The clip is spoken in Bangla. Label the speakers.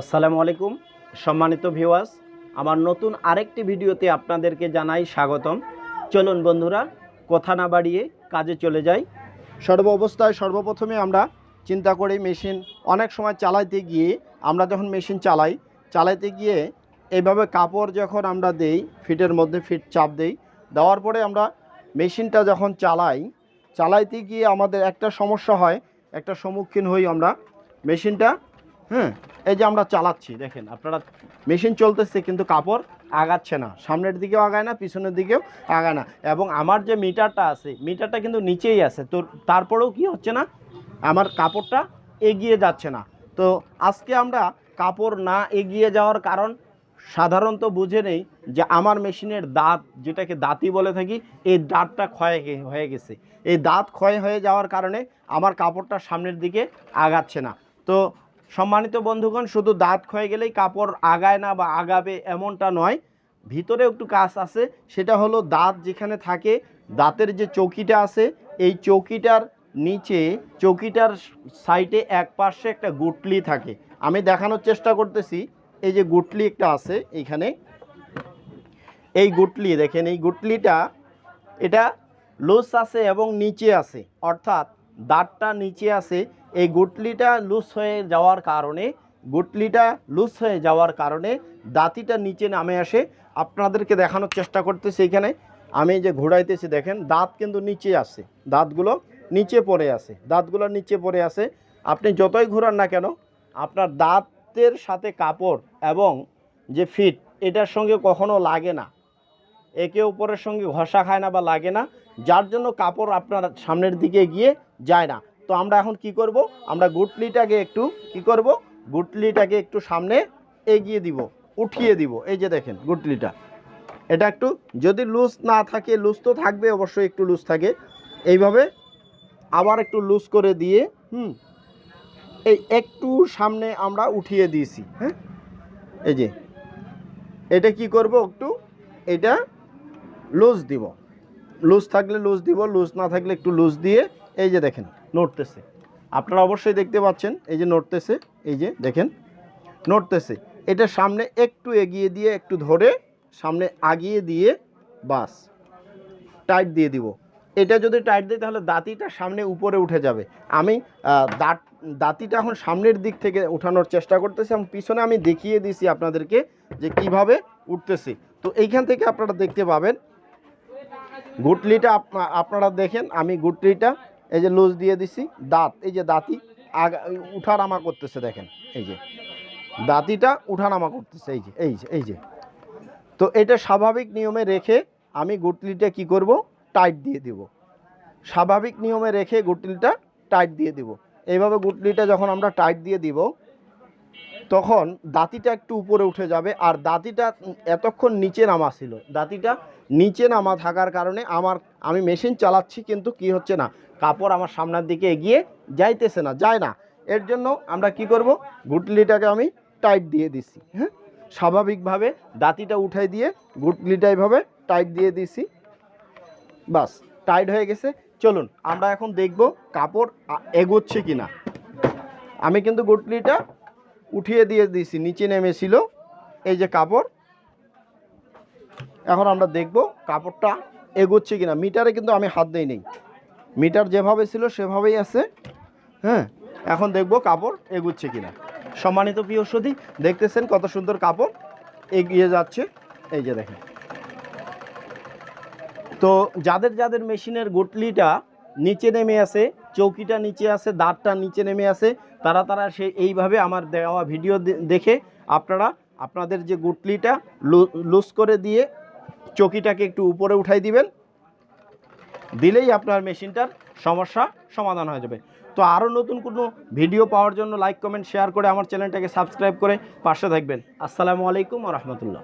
Speaker 1: আসসালামু আলাইকুম, সম্মানিত ভিওয়াস আমার নতুন আরেকটি ভিডিওতে আপনাদেরকে জানাই স্বাগতম। চলুন বন্ধুরা, কথা না বাড়িয়ে কাজে চলে যাই। সর্ব অবস্থায় সর্বপ্রথমে আমরা চিন্তা করি মেশিন অনেক সময় চালাইতে গিয়ে আমরা যখন মেশিন চালাই, চালাইতে গিয়ে এইভাবে কাপড় যখন আমরা দেই, ফিটের মধ্যে ফিট চাপ দেই, দেওয়ার পরে আমরা মেশিনটা যখন চালাই, চালাইতে গিয়ে আমাদের একটা সমস্যা হয়, একটা সম্মুখীন হই আমরা মেশিনটা। হ্যাঁ এই যে আমরা চালাচ্ছি, দেখেন, আপনারা মেশিন চলতেছে কিন্তু কাপড় আগাচ্ছে না। সামনের দিকেও আগায় না, পিছনের দিকেও আগায় না। এবং আমার যে মিটারটা আছে, মিটারটা কিন্তু নিচেই আছে। তো তারপরেও কি হচ্ছে না, আমার কাপড়টা এগিয়ে যাচ্ছে না। তো আজকে আমরা কাপড় না এগিয়ে যাওয়ার কারণ সাধারণত বুঝে নেই যে আমার মেশিনের দাঁত, যেটাকে দাঁতই বলে থাকি, এই দাঁতটা ক্ষয় হয়ে গেছে। এই দাঁত ক্ষয় হয়ে যাওয়ার কারণে আমার কাপড়টা সামনের দিকে আগাচ্ছে না। তো সম্মানিত বন্ধুগণ, শুধু দাঁত ক্ষয়ে গেলেই কাপড় আগায় না বা আগাবে এমনটা নয়। ভিতরে একটু কাজ আছে, সেটা হলো দাঁত যেখানে থাকে, দাঁতের যে চৌকিটা আছে, এই চৌকিটার নিচে, চৌকিটার সাইডে এক পাশে একটা গুটলি থাকে। আমি দেখানোর চেষ্টা করতেছি, এই যে গুটলি একটা আছে এইখানে এই গুটলি, দেখেন, এই গুটলিটা, এটা লুজ আছে এবং নিচে আছে। অর্থাৎ দাঁতটা নিচে আছে এই গুটলিটা লুজ হয়ে যাওয়ার কারণে, গুটলিটা লুজ হয়ে যাওয়ার কারণে দাঁতিটা নিচে নামে আসে। আপনাদেরকে দেখানোর চেষ্টা করতেছি এখানে। আমি যে ঘোরাইতেছি, দেখেন, দাঁত কিন্তু নিচে আছে। দাঁতগুলো নিচে পড়ে আছে। দাঁতগুলো নিচে পড়ে আছে। আপনি যতই ঘোরান না কেন, আপনার দাঁতের সাথে কাপড় এবং যে ফিট, এটার সঙ্গে কখনো লাগে না। একে অপরের সঙ্গে ঘষা খায় না বা লাগে না। যার জন্য কাপড় আপনার সামনের দিকে গিয়ে যায় না। তো আমরা এখন কি করব? আমরা গুটলিটাকে একটু কি করব? গুটলিটাকে একটু সামনে এগিয়ে দিব, উঠিয়ে দিব। এই যে দেখেন গুটলিটা। এটা একটু যদি লুজ না থাকে লুজ তো থাকবে, অবশ্যই একটু লুজ থাকে। এইভাবে আবার একটু লুজ করে দিয়ে, হুম, এই একটু সামনে আমরা উঠিয়ে দিয়েছি হ্যাঁ? এই যে, এটা কি করব একটু? এটা লুজ দিব। লুজ থাকলে লুজ দিব লুজ না থাকলে একটু লুজ দিয়ে, এই যে দেখেন। নড়তেছে। আপনারা অবশ্যই দেখতে পাচ্ছেন, এই যে নড়তেছে, এই যে দেখেন, নড়তেছে। এটা সামনে একটু এগিয়ে দিয়ে, একটু ধরে, সামনে আগিয়ে দিয়ে বাস টাইট দিয়ে দিব। এটা যদি টাইট দিই তাহলে দাঁতিটা সামনে উপরে উঠে যাবে। আমি দাঁত, দাঁতিটা এখন সামনের দিক থেকে উঠানোর চেষ্টা করতেছি এবং পিছনে আমি দেখিয়ে দিয়েছি আপনাদেরকে যে কীভাবে উঠতেছি। তো এইখান থেকে আপনারা দেখতে পাবেন, গুটলিটা আপনা- আপনারা দেখেন, আমি গুটলিটা এই যে লুজ দিয়ে দিছি, দাঁত, এই যে দাঁতি আগা উঠানামা করতেছে দেখেন, এই যে। দাঁতিটা উঠানামা করতেছে, এই যে এই যে এই যে। তো এটা স্বাভাবিক নিয়মে রেখে আমি গুটলিটা কি করব? টাইট দিয়ে দিব। স্বাভাবিক নিয়মে রেখে গুটলিটা টাইট দিয়ে দিব। এইভাবে গুটলিটা যখন আমরা টাইট দিয়ে দিব, তখন দাঁতিটা একটু উপরে উঠে যাবে, আর দাঁতিটা এতক্ষণ নিচে নামা ছিল। দাঁতিটা নিচে নামা থাকার কারণে আমার আমি মেশিন চালাচ্ছি, কিন্তু কি হচ্ছে না কাপড় আমার সামনের দিকে এগিয়ে যাইতেছে না, যায় না। এর জন্য আমরা কি করব? গুটলিটাকে আমি টাইট দিয়ে দিছি হ্যাঁ? স্বাভাবিকভাবে দাঁতিটা উঠাই দিয়ে গুটলিটা এইভাবে টাইট দিয়ে দিছি। বাস টাইট হয়ে গেছে। চলুন, আমরা এখন দেখব কাপড় এগোচ্ছে কি না আমি কিন্তু গুটলিটা উঠিয়ে দিয়ে দিয়েছি নিচে নেমেছিল এই যে কাপড়। এখন আমরা দেখব কাপড়টা এগোচ্ছে কিনা। মিটারে কিন্তু আমি হাত দিই নেই। মিটার যেভাবে ছিল, সেভাবেই আছে। হ্যাঁ এখন দেখব কাপড় এগুচ্ছে কিনা। সম্মানিত প্রিয় সতী দেখতেছেন কত সুন্দর কাপড় এগিয়ে যাচ্ছে। এই যে দেখেন। তো যাদের যাদের মেশিনের গুটলিটা নিচে নেমে আছে, চৌকিটা নিচে আছে, দাঁতটা নিচে নেমে আছে, তারা তারা সে এইভাবে আমার দেওয়া ভিডিও দেখে আপনারা আপনাদের যে গুটলিটা লুজ করে দিয়ে চৌকিটাকে একটু উপরে উঠাই দিবেন। দিলেই আপনার মেশিনটার সমস্যা সমাধান হয়ে যাবে। তো আরও নতুন কোনো ভিডিও পাওয়ার জন্য লাইক কমেন্ট শেয়ার করে আমার চ্যানেলটাকে সাবস্ক্রাইব করে পাশে থাকবেন। আসসালামু আলাইকুম রহমতুল্লাহ।